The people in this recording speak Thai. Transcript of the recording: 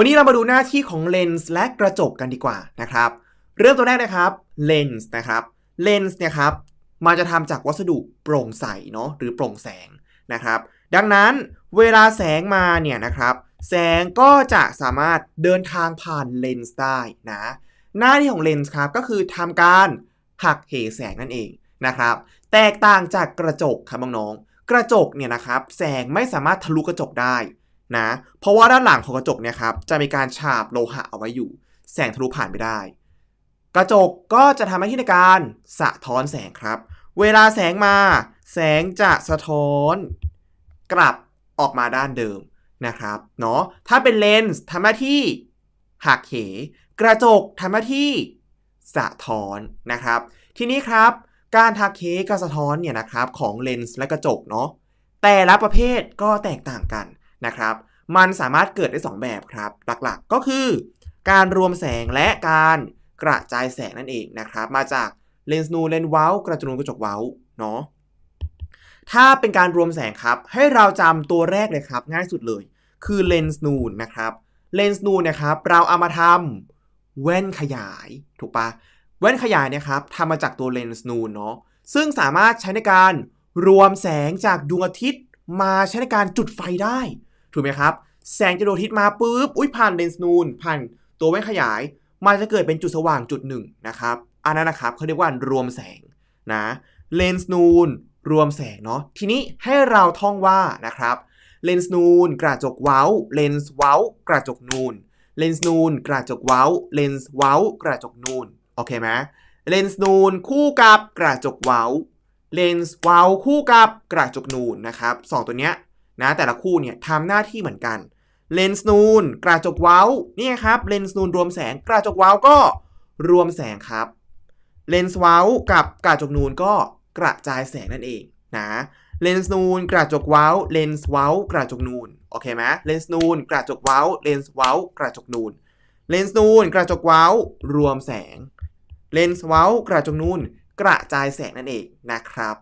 วันนี้เรามาดูหน้าที่ของเลนส์และกระจกกันดีกว่านะครับ เริ่มตัวแรกนะครับเลนส์นะครับเลนส์เนี่ยครับมันจะทำจากวัสดุโปร่งใสเนาะหรือโปร่งแสงนะครับ ดังนั้นเวลาแสงมาเนี่ยนะครับ แสงก็จะสามารถเดินทางผ่านเลนส์ได้นะหน้าที่ของเลนส์ครับก็คือทำการหักเหแสงนั่นเองนะครับ แตกต่างจากกระจกครับน้องๆกระจกเนี่ยนะครับ แสงไม่สามารถทะลุกระจกได้ นะ เพราะว่าด้านหลังของกระจกเนี่ยครับจะมีการฉาบโลหะเอาไว้อยู่ แสงทะลุผ่านไม่ได้ กระจกก็จะทำหน้าที่ในการสะท้อนแสงครับ เวลาแสงมา แสงจะสะท้อน กลับออกมาด้านเดิมนะครับเนาะถ้าเป็นเลนส์ทำหน้าที่หักเหกระจกทำหน้าที่สะท้อนนะครับ ทีนี้ครับการหักเหกับสะท้อนเนี่ยนะครับของเลนส์และกระจกเนาะแต่ละประเภทก็แตกต่างกัน นะครับ มันสามารถเกิดได้ 2 แบบครับ หลักๆก็คือ การรวมแสงและการกระจายแสงนั่นเองนะครับ มาจากเลนส์นูนเลนส์เว้ากระจกนูนกระจกเว้าเนาะถ้าเป็นการรวมแสงครับ ให้เราจำตัวแรกเลยครับ ง่ายสุดเลย คือเลนส์นูนนะครับเลนส์นูนนะครับ เราเอามาทำแว่นขยาย ถูกปะแว่นขยายเนี่ยครับทำมาจากตัวเลนส์นูนเนาะซึ่งสามารถใช้ในการรวมแสงจากดวงอาทิตย์ มาใช้ในการจุดไฟได้ ถูกไหมครับ แสงจากดวงอาทิตย์มาปุ๊บ อุ้ยผ่านเลนส์นูน ผ่านตัวแว่นขยาย มันจะเกิดเป็นจุดสว่างจุดหนึ่งนะครับ อันนั้นนะครับเขาเรียกว่ารวมแสงนะ เลนส์นูน รวมแสงเนาะ ทีนี้ให้เราท่องว่านะครับ เลนส์นูน กระจกเว้า เลนส์เว้า กระจกนูน เลนส์นูน กระจกเว้า เลนส์เว้า กระจกนูน โอเคไหมเลนส์นูนคู่กับกระจกเว้า เลนส์เว้าคู่กับกระจกนูนนะครับสองตัวเนี้ย นะแต่ละคู่เนี่ยทำหน้าที่เหมือนกันเลนส์นูนกระจกเว้านี่ครับเลนส์นูนรวมแสงกระจกเว้าก็รวมแสงครับเลนส์เว้ากับกระจกนูนก็กระจายแสงนั่นเองนะเลนส์นูนกระจกเว้าเลนส์เว้ากระจกนูนโอเคไหมเลนส์นูนกระจกเว้าเลนส์เว้ากระจกนูนเลนส์นูนกระจกเว้ารวมแสงเลนส์เว้ากระจกนูนกระจายแสงนั่นเองนะครับ